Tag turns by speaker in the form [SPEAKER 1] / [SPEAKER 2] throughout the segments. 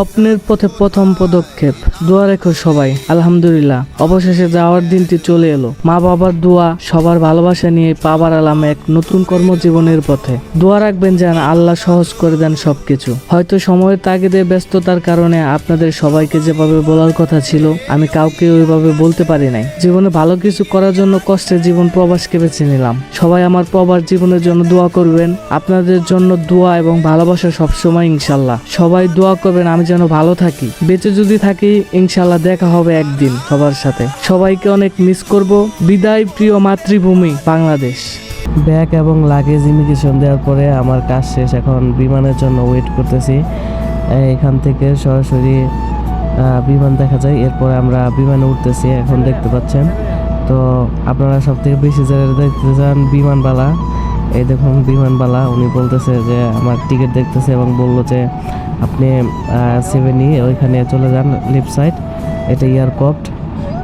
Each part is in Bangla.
[SPEAKER 1] স্বপ্নের পথে প্রথম পদক্ষেপ। দোয়া রেখো সবাই, আলহামদুলিল্লাহ। অবশেষে যাওয়ার দিনটি চলে এলো। মা বাবার দোয়া, সবার ভালোবাসা নিয়ে পা বাড়ালাম এক নতুন কর্মজীবনের পথে। দোয়া রাখবেন যেন আল্লাহ সহজ করে দেন সবকিছু। হয়তো সময়ের তাগিদে ব্যস্ততার কারণে আপনাদের সবাইকে যেভাবে বলার কথা ছিল, আমি কাউকে ওইভাবে বলতে পারি নাই। জীবনে ভালো কিছু করার জন্য কষ্টে জীবন প্রবাসকে বেছে নিলাম। সবাই আমার প্রবাস জীবনের জন্য দোয়া করবেন। আপনাদের জন্য দোয়া এবং ভালোবাসা সবসময় ইনশাল্লাহ। সবাই দোয়া করবেন, আমি যেন ভালো থাকি। বেঁচে যদি থাকি, ইনশাল্লাহ দেখা হবে একদিন সবার সাথে। সবাইকে অনেক মিস করব। বিদায়, প্রিয় মাতৃভূমি, বাংলাদেশ। ব্যাগ এবং লাগেজ ইমিগ্রেশন দেওয়ার পরে আমার কাজ শেষ। এখন বিমানের জন্য ওয়েট করতেছি। এখান থেকে সরাসরি বিমান দেখা যায়। এরপরে আমরা বিমানে উঠতেছি, এখন দেখতে পাচ্ছেন। তো আপনারা সব থেকে বেশি যারা দেখতে চান বিমানবালা এই দেখুন বিমানবালা, উনি বলতেছে যে, আমার টিকিট দেখতেছে এবং বলল যে, আপনি সেভেনই ওইখানে চলে যান লেফট সাইড এটা এয়ারক্রাফট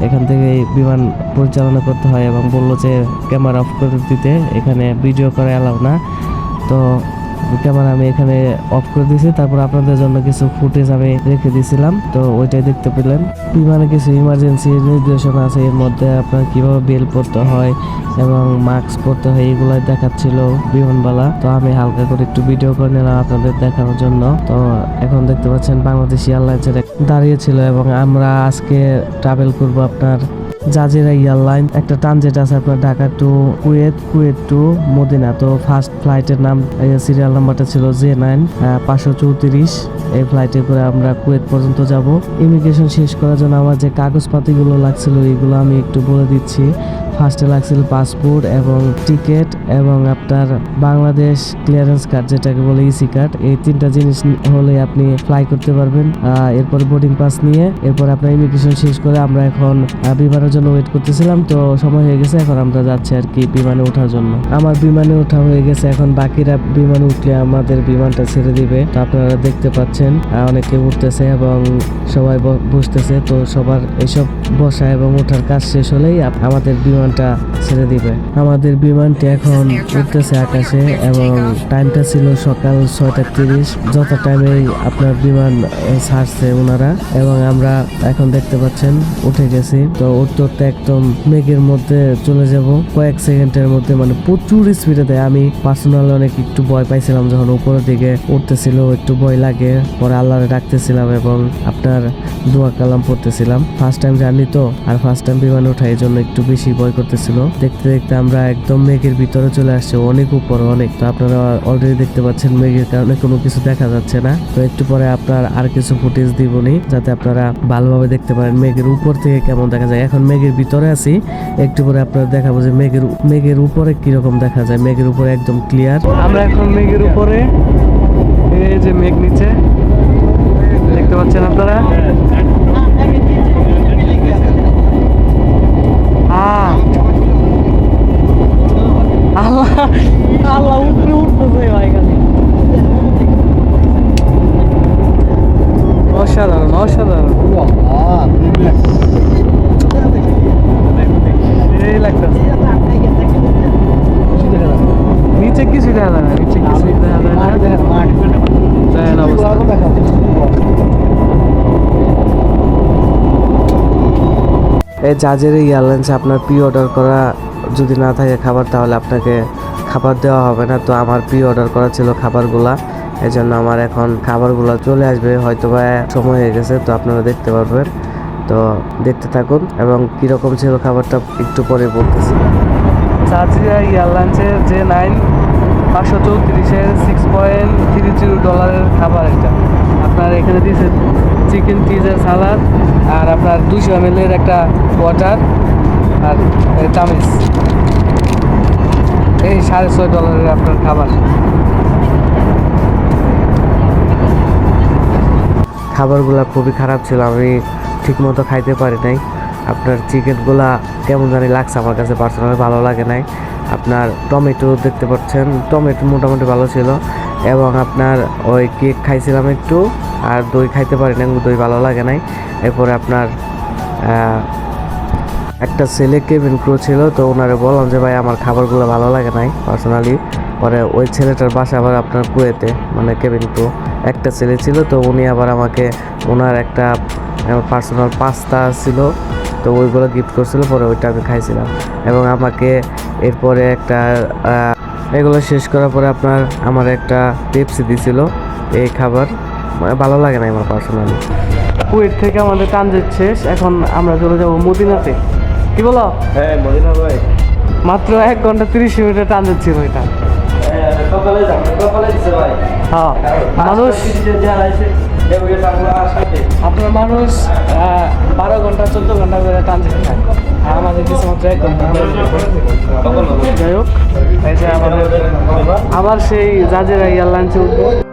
[SPEAKER 1] এখান থেকে বিমান পরিচালনা করতে হয় এবং বলল যে ক্যামেরা অফ করে দিতে, এখানে ভিডিও করা অ্যালাউ না। তো ক্যামেরা আমি এখানে অফ করে দিয়েছি, তারপর আপনাদের জন্য কিছু ফুটেজ আমি রেখে দিয়েছিলাম। তো ওইটাই দেখতে পেলেন। বিমানে কিছু ইমার্জেন্সি নির্দেশনা আছে, এর মধ্যে আপনার কীভাবে বেল পড়তে হয় এবং মাস্ক পরতে হয় এগুলো দেখাচ্ছিল বিমানবালা। তো আমি হালকা করে একটু ভিডিও করে নিলাম আপনাদের দেখানোর জন্য। তো এখন দেখতে পাচ্ছেন বাংলাদেশ এয়ারলাইন্সের দাঁড়িয়েছিল এবং আমরা আজকে ট্রাভেল করব আপনার জাজিরা এয়ারলাইন একটা ট্রানজিট আছে আপনার Dhaka to Kuwait Kuwait to Medina. তো ফার্স্ট ফ্লাইটের নাম সিরিয়াল নাম্বারটা ছিল জে নাইন পাঁচশো চৌত্রিশ। এই ফ্লাইটে করে আমরা কুয়েত পর্যন্ত যাব। ইমিগ্রেশন শেষ করার জন্য আমার যে কাগজপাতিগুলো লাগছিল এগুলো আমি একটু বলে দিচ্ছি। ফার্স্টে লাগছিল পাসপোর্ট এবং টিকিট এবং আপনার বাংলাদেশ ক্লিয়ারেন্স কার্ড, যেটাকে বলে ইসি কার্ড এই তিনটা জিনিস হলে আপনি ফ্লাই করতে পারবেন। এরপর বোর্ডিং পাস নিয়ে, এরপর আপনার ইমিগ্রেশন শেষ করে আমরা এখন বিমানের জন্য ওয়েট করতেছিলাম, তো সময় হয়ে গেছে, এখন আমরা যাচ্ছি আর কি বিমানে ওঠার জন্য। আমার বিমানে ওঠা হয়ে গেছে, এখন বাকিরা বিমানে উঠলে আমাদের বিমানটা ছেড়ে দিবে। তো আপনারা দেখতে পাচ্ছেন অনেকে উঠতেছে এবং সবাই বসতেছে, তো সবার এইসব বসা এবং ওঠার কাজ শেষ হলেই আমাদের আমাদের বিমানটা ছেড়ে দিবে। আমাদের বিমানটি এখন উঠতেছে আকাশে এবং টাইমটা ছিল সকাল ছয়টা তিরিশ। যত টাইমে আপনার বিমান ছাড়ছে ওনারা এবং আমরা এখন দেখতে পাচ্ছেন, উঠে গেছি। তো উঠতে উঠতে একদম মেঘের মধ্যে চলে যাব। কয়েক সেকেন্ডের মধ্যে মানে প্রচুর স্পিডে দেয়। আমি পার্সোনালি অনেক একটু ভয় পাইছিলাম যখন উপরের দিকে উঠতেছিল, একটু ভয় লাগে। পরে আল্লাহরে ডাকতেছিলাম এবং আপনার দোয়া কালাম পড়তেছিলাম। ফার্স্ট টাইম জার্নি তো, আর ফার্স্ট টাইম বিমানে ওঠা এই জন্য একটু বেশি ভয় করতেছিল। দেখতে দেখতে আমরা একদম মেঘের ভিতরে চলে আসছে, অনেক উপরে অনেক। তো আপনারা অলরেডি দেখতে পাচ্ছেন মেঘের কারণে কোনো কিছু দেখা যাচ্ছে না। তো একটু পরে আপনার আর কিছু ফুটেজ দিবনি যাতে আপনারা ভালোভাবে দেখতে পারেন মেঘের উপর থেকে কেমন দেখা যায়। এখন মেঘের ভিতরে আছি, একটু পরে আপনারা দেখাবো যে মেঘের মেঘের উপরে কীরকম দেখা যায়। মেঘের উপরে একদম ক্লিয়ার আমরা এখন মেঘের উপরে, এই যে মেঘ নিচে, দেখতে পাচ্ছেন আপনারা আহ আল্লাহ আল্লাহ উপরে উঠতেছে ভাই খালি অসাধারণ। নিচে কিছু দেখা না, নিচে কিছু দেখা না। এই এয়ারলাইন্সে আপনার প্রি অর্ডার করা যদি না থাকে খাবার, তাহলে আপনাকে খাবার দেওয়া হবে না। তো আমার প্রি অর্ডার করা ছিল খাবারগুলা। এই জন্য আমার এখন খাবারগুলো চলে আসবে হয়তো বা সময় হয়ে গেছে, তো আপনারা দেখতে পারবেন। তো দেখতে থাকুন, এবং কীরকম ছিল খাবারটা একটু পরে বলতেছি। জাজিরা এয়ারলাইন্সের যে নাইন পাঁচশো চৌত্রিশের সিক্স পয়েন্ট থ্রি জিরো ডলারের খাবার এটা। আপনার এখানে দিয়েছে চিকেন চিজের সালাদ আর আপনার দুশো এম এর একটা ওয়াটার আর চামিচ। এই সাড়ে ছয় ডলারের আপনার খাবার। খাবারগুলো খুবই খারাপ ছিল, আমি ঠিকমতো খাইতে পারি নাই। আপনার চিকেনগুলা কেমন জানি লাগছে আমার কাছে পার্সোনালি ভালো লাগে নাই। আপনার টমেটো দেখতে পাচ্ছেন, টমেটো মোটামুটি ভালো ছিল। এবং আপনার ওই কেক খাইছিলাম একটু, আর দই খাইতে পারি না দই ভালো লাগে নাই। এরপরে আপনার একটা ছেলে কেবিন ক্রু ছিল, তো ওনারে বললাম যে, ভাই, আমার খাবারগুলো ভালো লাগে নাই পার্সোনালি পরে ওই ছেলেটার বাসা আবার আপনার কুয়েতে মানে কেবিন টু একটা ছেলে ছিল তো উনি আবার আমাকে ওনার একটা পার্সোনাল পাস্তা ছিল তো ওইগুলো গিফট করছিল পরে ওইটা আমি খাইছিলাম। এবং আমাকে এরপরে একটা এগুলো শেষ করার পরে আপনার আমার একটা পেপসি দিছিল এই খাবার। ভালো লাগে না আমার পার্সোনালি
[SPEAKER 2] কুয়েত থেকে আমাদের ট্রানজিট শেষ এখন আমরা চলে যাব মদিনাতে। কি বলো?
[SPEAKER 1] হ্যাঁ মদিনা ভাই।
[SPEAKER 2] মাত্র এক ঘণ্টা তিরিশ মিনিটের ট্রানজিট ছিল এটা। হ্যাঁ মানুষ আপনার মানুষ বারো ঘণ্টা চোদ্দ ঘণ্টা করে ট্রানজিট খায় আর আমাদের কিছু মাত্র এক ঘণ্টা। যাই হোক এই যে আমাদের আবার সেই জাজেরা এয়ারলাইন্সে উঠবো।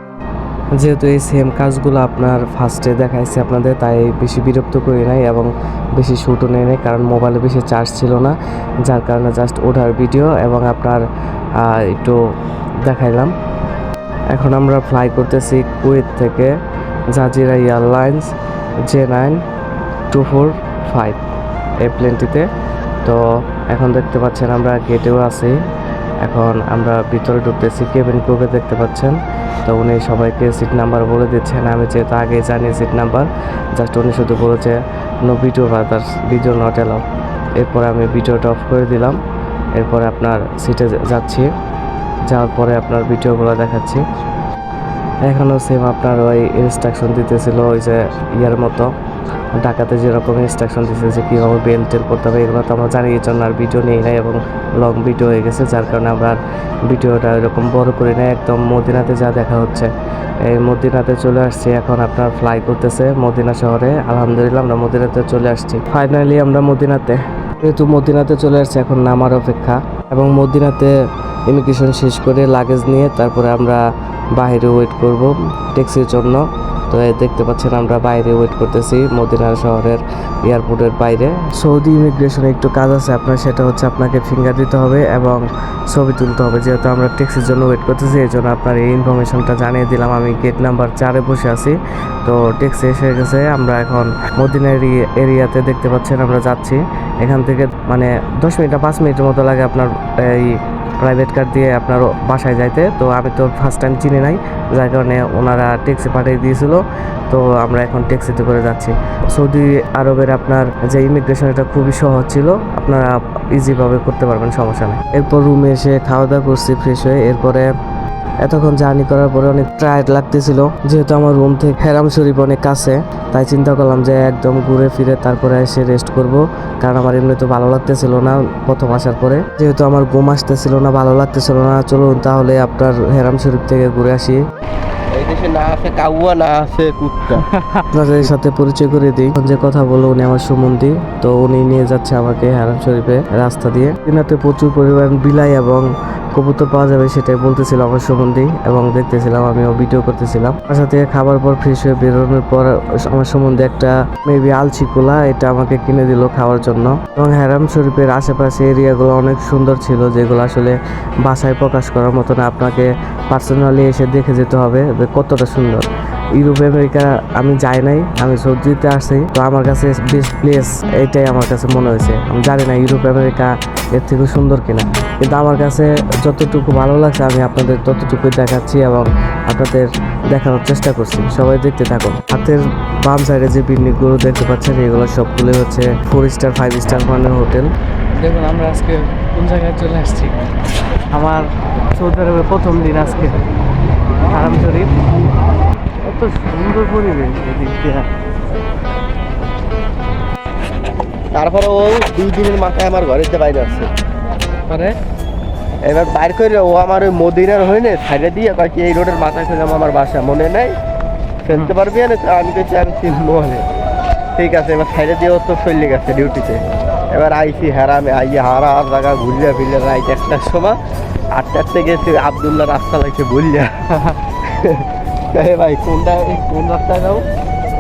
[SPEAKER 1] যেহেতু এই সেম কাজগুলো আপনার ফার্স্টে দেখাইছে আপনাদের, তাই বেশি বিরক্ত করি নাই এবং বেশি শ্যুটও নেই নাই, কারণ মোবাইলে বেশি চার্জ ছিল না, যার কারণে জাস্ট ওঠার ভিডিও এবং আপনার একটু দেখাইলাম। এখন আমরা ফ্লাই করতেছি কুয়েত থেকে Jazeera Airlines J nine two four five এই প্লেনটিতে তো এখন দেখতে পাচ্ছেন আমরা গেটেও আছি। এখন আমরা ভিতরে ঢুকতেছি, কেবিন ক্রুকে দেখতে পাচ্ছেন। তো উনি সবাইকে সিট নাম্বার বলে দিচ্ছেন। আমি যেহেতু আগে জানি সিট নাম্বার জাস্ট উনি শুধু বলেছে no video brothers video not allow এরপরে আমি ভিডিওটা অফ করে দিলাম। এরপরে আপনার সিটে যাচ্ছি। যাওয়ার পরে আপনার ভিডিওগুলো দেখাচ্ছি। এখনও সেম আপনার ওই ইনস্ট্রাকশন দিতেছিল, ওই যে ইয়ার মতো। ঢাকাতে যেরকম ইনস্ট্রাকশন দিতেছে যে কীভাবে বেল্ট টেল করতে হবে, এগুলো তো আমরা জানি এই জন্য আর ভিডিও নেই নাই এবং লং ভিডিও হয়ে গেছে, যার কারণে আমরা ভিডিওটা এরকম বড় করি না একদম মদিনাতে যা দেখা হচ্ছে, এই মদিনাতে চলে আসছি। এখন আপনার ফ্লাই করতেছে মদিনা শহরে। আলহামদুলিল্লাহ আমরা মদিনাতে চলে আসছি। ফাইনালি আমরা মদিনাতে, যেহেতু মদিনাতে চলে আসছি, এখন নামার অপেক্ষা। এবং মদিনাতে ইমিগ্রেশন শেষ করে লাগেজ নিয়ে তারপরে আমরা বাইরে ওয়েট করব ট্যাক্সির জন্য। তো দেখতে পাচ্ছেন আমরা বাইরে ওয়েট করতেছি মদিনা শহরের এয়ারপোর্টের বাইরে। সৌদি ইমিগ্রেশনে একটু কাজ আছে আপনার, সেটা হচ্ছে আপনাকে ফিঙ্গার দিতে হবে এবং ছবি তুলতে হবে। যেহেতু আমরা ট্যাক্সির জন্য ওয়েট করতেছি, এই জন্য আপনার এই ইনফরমেশনটা জানিয়ে দিলাম। আমি গেট নাম্বার চারে বসে আছি। তো ট্যাক্সি এসে গেছে, আমরা এখন মদিনা এরিয়াতে দেখতে পাচ্ছেন, আমরা যাচ্ছি। এখান থেকে মানে দশ মিনিট পাঁচ মিনিটের মতো লাগে আপনার এই প্রাইভেট কার দিয়ে আপনার বাসায় যাইতে। তো আমি তো ফার্স্ট টাইম চিনি নাই, যার কারণে ওনারা ট্যাক্সি পাঠিয়ে দিয়েছিল। তো আমরা এখন ট্যাক্সিতে করে যাচ্ছি। সৌদি আরবের আপনার যে ইমিগ্রেশন এটা খুবই সহজ ছিল। আপনারা ইজিভাবে করতে পারবেন, সমস্যা নেই। এরপর রুমে এসে খাওয়া দাওয়া করছি ফ্রেশ হয়ে। এরপরে এতক্ষণ জার্নি করার পরে অনেক টায়ার্ড লাগতেছিল। যেহেতু আমার রুম থেকে হেরাম শরীফ অনেক কাছে তাই চিন্তা করলাম যে একদম ঘুরে ফিরে তারপরে এসে রেস্ট করব। কারণ আমার এমনি তো ভালো লাগতেছিল না প্রথম আসার পরে। যেহেতু আমার ঘুম আসতেছিল না ভালো লাগতেছিল না চলুন তাহলে আপনার হেরাম শরীফ থেকে ঘুরে আসি।
[SPEAKER 3] না আছে কাউয়া না আছে কুত্তা।
[SPEAKER 1] আপনাদের সাথে পরিচয় করে দিই। যে কথা বলো উনি আমার সুমন্দি তো উনি নিয়ে যাচ্ছে আমাকে হারাম শরীফে রাস্তা দিয়ে। প্রচুর পরিমাণ বিলাই এবং কবুতর পাওয়া যাবে সেটাই বলতেছিলাম আমার সম্বন্ধে এবং দেখতেছিলাম, আমিও ভিডিও করতেছিলাম। বাসা থেকে খাবার পর ফ্রেশ হয়ে বেরোনোর পর আমার সম্বন্ধে একটা মেবি আলছি কোলা, এটা আমাকে কিনে দিল খাওয়ার জন্য। এবং হ্যারাম শরীফের আশেপাশে এরিয়াগুলো অনেক সুন্দর ছিল, যেগুলো আসলে বাসায় প্রকাশ করার মতন আপনাকে পার্সোনালি এসে দেখে যেতে হবে কতটা সুন্দর। ইউরোপ আমেরিকা আমি যাই নাই, আমি সৌদিতে আসি তো আমার কাছে বেস্ট প্লেস এটাই আমার কাছে মনে হয়েছে। আমি জানি না ইউরোপ আমেরিকা এর থেকে সুন্দর কিনা। কিন্তু আমার কাছে যতটুকু ভালো লাগছে, আমি আপনাদের ততটুকুই দেখাচ্ছি এবং আপনাদের দেখানোর চেষ্টা করছি। সবাই দেখতে থাকুন। হাতের বাম সাইডে যে বিল্ডিংগুলো দেখতে পাচ্ছেন, এগুলো সবগুলোই হচ্ছে ফোর স্টার ফাইভ স্টার মানের হোটেল
[SPEAKER 2] দেখুন, আমরা আজকে কোন জায়গায় চলে আসছি? আমার সৌদি আরবের প্রথম দিন আজকে। হারাম শরীফ। এত সুন্দর পরিবেশ এদিক দিয়ে।
[SPEAKER 3] তারপরে ও দুই দিনের মাথায় আমার ঘরেতে বাইরে আসছে
[SPEAKER 2] মানে?
[SPEAKER 3] এবার বাইর করে ও আমার ওই মদিনার হইনে সাইডে দিয়ে কয় কি এই রোডের মাথায় ফেলে আমার বাসা মনে নেই? ফেলতে পারবি না তো? আমি কেছি আমি চিনবো ঠিক আছে এবার সাইডে দিয়ে ও তো চলে গেছে ডিউটিতে এবার আইসি হেরামে আইয়ে হারা আর জায়গা ঘুরলে ফিরলে রাইট একটার সময়। আটটার থেকে আবদুল্লাহ রাস্তা লাগছে বললিয়া ভাই কোনটা কোন রাস্তায় যাব?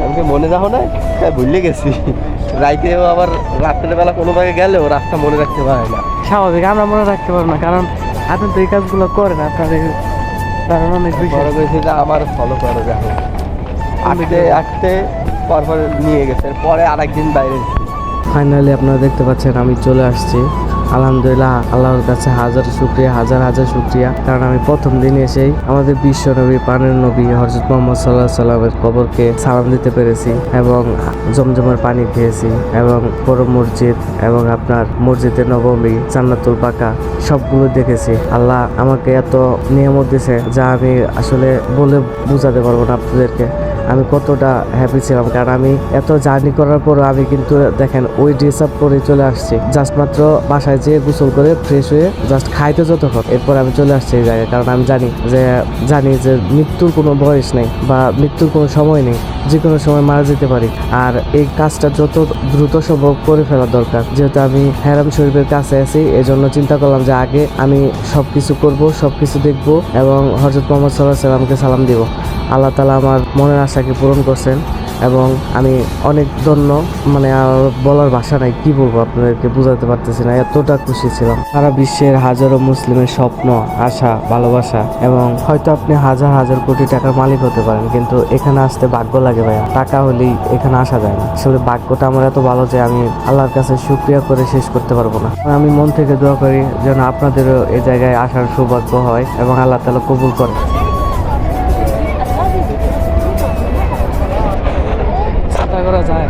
[SPEAKER 3] আমাকে মনে রাখো না? হ্যাঁ ভুলে গেছি। রাইতেও আবার রাত্রেবেলা কোনো জায়গায় গেলেও রাস্তা মনে রাখতে পারে না।
[SPEAKER 2] স্বাভাবিক আমরা মনে রাখতে পারব না কারণ আপনি তো এই কাজগুলো করেন আপনাদের কারণ অনেক
[SPEAKER 3] বড় করেছে যে আমার ফলো করো দেখো। আটতে আটতে পরপর নিয়ে গেছে। পরে আরেকদিন বাইরে
[SPEAKER 1] ফাইনালি আপনারা দেখতে পাচ্ছেন, আমি চলে আসছি। আলহামদুলিল্লাহ, আল্লাহর কাছে হাজার শুক্রিয়া, হাজার হাজার শুক্রিয়া। কারণ আমি প্রথম দিন এসেই আমাদের বিশ্ব নবী, পানের নবী হজরত মোহাম্মদ সাল্লাহ সাল্লামের কবরকে সালাম দিতে পেরেছি এবং জমজমের পানি খেয়েছি এবং বড় মসজিদ এবং আপনার মসজিদে নবমী, জান্নাতুল বাঁকা, সবগুলো দেখেছি। আল্লাহ আমাকে এত নিয়ামত দিয়েছে যা আমি আসলে বলে বোঝাতে পারব না আপনাদেরকে। আমি কতটা হ্যাপি ছিলাম, কারণ আমি এত জার্নি করার পর আমি কিন্তু দেখেন ওই ড্রেস আপ করে চলে আসছি। জাস্ট মাত্র বাসায় যেয়ে গোসল করে ফ্রেশ হয়ে জাস্ট খাইতে যতক্ষণ। এরপর আমি চলে আসছি এই জায়গায়, কারণ আমি জানি যে জানি যে মৃত্যুর কোনো বয়স নেই বা মৃত্যুর কোনো সময় নেই, যে কোনো সময় মারা যেতে পারি। আর এই কাজটা যত দ্রুত সম্ভব করে ফেলা দরকার। যেহেতু আমি হ্যারাম শরীফের কাছে আছি এই জন্য চিন্তা করলাম যে আগে আমি সব কিছু করব সব কিছু দেখব এবং হজরত মোহাম্মদ সাল্লাহ সাল্লামকে সালাম দিব। আল্লাহ তালা আমার মনের আশাকে পূরণ করছেন এবং আমি অনেক ধন্য মানে বলার ভাষা নাই, কি বলব আপনাদেরকে বোঝাতে পারতেছি না, এতটা খুশি ছিলাম। সারা বিশ্বের হাজারো মুসলিমের স্বপ্ন, আশা, ভালোবাসা এবং হয়তো আপনি হাজার হাজার কোটি টাকার মালিক হতে পারেন, কিন্তু এখানে আসতে ভাগ্য লাগে ভাইয়া। টাকা হলেই এখানে আসা যায় না। আসলে ভাগ্যটা আমার এত ভালো যে আমি আল্লাহর কাছে শুক্রিয়া করে শেষ করতে পারব না। আমি মন থেকে দোয়া করি যেন আপনাদেরও এই জায়গায় আসার সৌভাগ্য হয় এবং আল্লাহ তালা কবুল করে
[SPEAKER 2] করা যায়।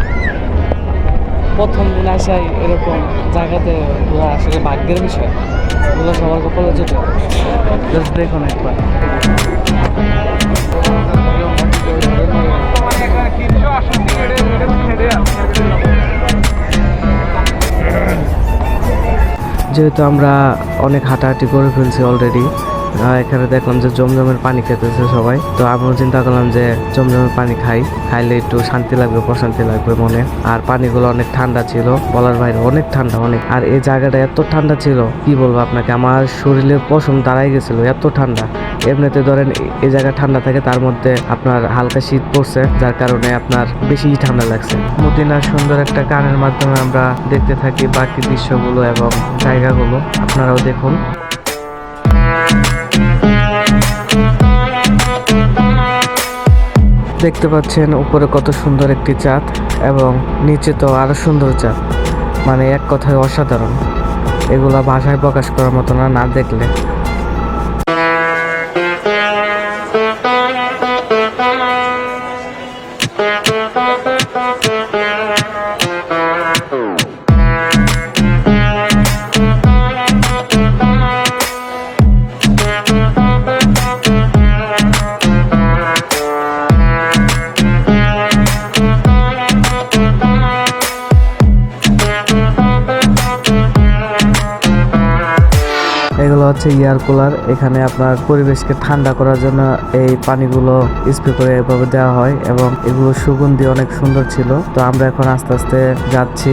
[SPEAKER 2] প্রথম দিন আসাই এরকম জায়গাতে ঘোরা আসলে ভাগ্যের বিষয়। এগুলো সবার কপালে জাস্ট দেখুন একবার।
[SPEAKER 1] যেহেতু আমরা অনেক হাঁটাহাঁটি করে ফেলছি অলরেডি এখানে দেখলাম যে জমজমের পানি খেতেছে সবাই। তো আমিও চিন্তা করলাম যে জমজমের পানি খাই। খাইলে একটু শান্তি লাগবে, প্রশান্তি লাগবে মনে। আর পানিগুলো অনেক ঠান্ডা ছিল। বলার বাইরে অনেক ঠান্ডা, অনেক। আর এই জায়গাটা এত ঠান্ডা ছিল, কি বলব আপনাকে? আমার শরীরের পশম দাঁড়াই গেছিল, এত ঠান্ডা। এমনিতে ধরেন এই জায়গা ঠান্ডা থাকে, তার মধ্যে আপনার হালকা শীত পড়ছে, যার কারণে আপনার বেশি ঠান্ডা লাগছে। মদিনার সুন্দর একটা গানের মাধ্যমে আমরা দেখতে থাকি বাকি দৃশ্যগুলো এবং জায়গাগুলো। আপনারাও দেখুন। দেখতে পাচ্ছেন উপরে কত সুন্দর একটি চাঁদ এবং নিচে তো আরও সুন্দর চাঁদ। মানে এক কথায় অসাধারণ। এগুলা ভাষায় প্রকাশ করার মতো না না দেখলে। হচ্ছে এয়ার কুলার। এখানে আপনার পরিবেশকে ঠান্ডা করার জন্য এই পানিগুলো স্প্রে করে এভাবে দেওয়া হয় এবং এগুলো সুগন্ধি অনেক সুন্দর ছিল। তো আমরা এখন আস্তে আস্তে যাচ্ছি।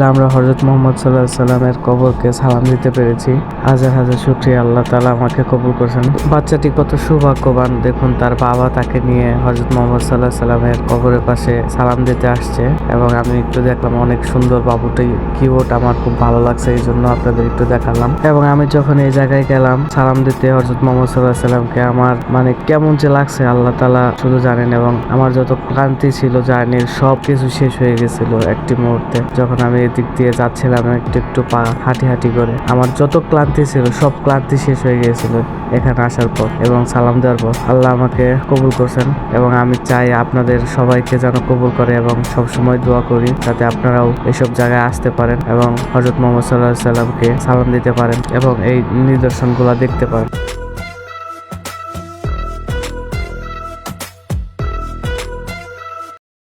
[SPEAKER 1] আলহামদুলিল্লাহ, আমরা হজরত মোহাম্মদ সাল্লাহ সাল্লামের কবরকে সালাম দিতে পেরেছি। হাজার হাজার শুক্রিয়া, আল্লাহ তালা আমাকে কবুল করেছেন। বাচ্চাটি কত সৌভাগ্যবান, দেখুন তার বাবা তাকে নিয়ে হজরত মোহাম্মদ সাল্লাহ সাল্লামের কবরের পাশে সালাম দিতে আসছে। এবং আমি একটু দেখলাম অনেক সুন্দর বাবুটি কিউট আমার খুব ভালো লাগছে, এই জন্য আপনাদের একটু দেখালাম। এবং আমি যখন এই জায়গায় গেলাম, সালাম দিতে হজরত মোহাম্মদ সাল্লাহ সাল্লামকে আমার মানে কেমন যে লাগছে, আল্লাহ তালা শুধু জানেন। এবং আমার যত ক্লান্তি ছিল, জার্নির সব কিছু শেষ হয়ে গেছিল একটি মুহূর্তে। যখন আমি এদিক দিয়ে যাচ্ছিলাম একটু একটু পা হাঁটি হাঁটি করে। আমার যত ক্লান্তি ছিল, সব ক্লান্তি শেষ হয়ে গিয়েছিল এখানে আসার পর এবং সালাম দেওয়ার পর। আল্লাহ আমাকে কবুল করছেন এবং আমি চাই আপনাদের সবাইকে যেন কবুল করে এবং সব সময় দোয়া করি যাতে আপনারাও এসব জায়গায় আসতে পারেন এবং হজরত মোহাম্মদ সাল্লাহ সাল্লামকে সালাম দিতে পারেন এবং এই নিদর্শনগুলো দেখতে পারেন।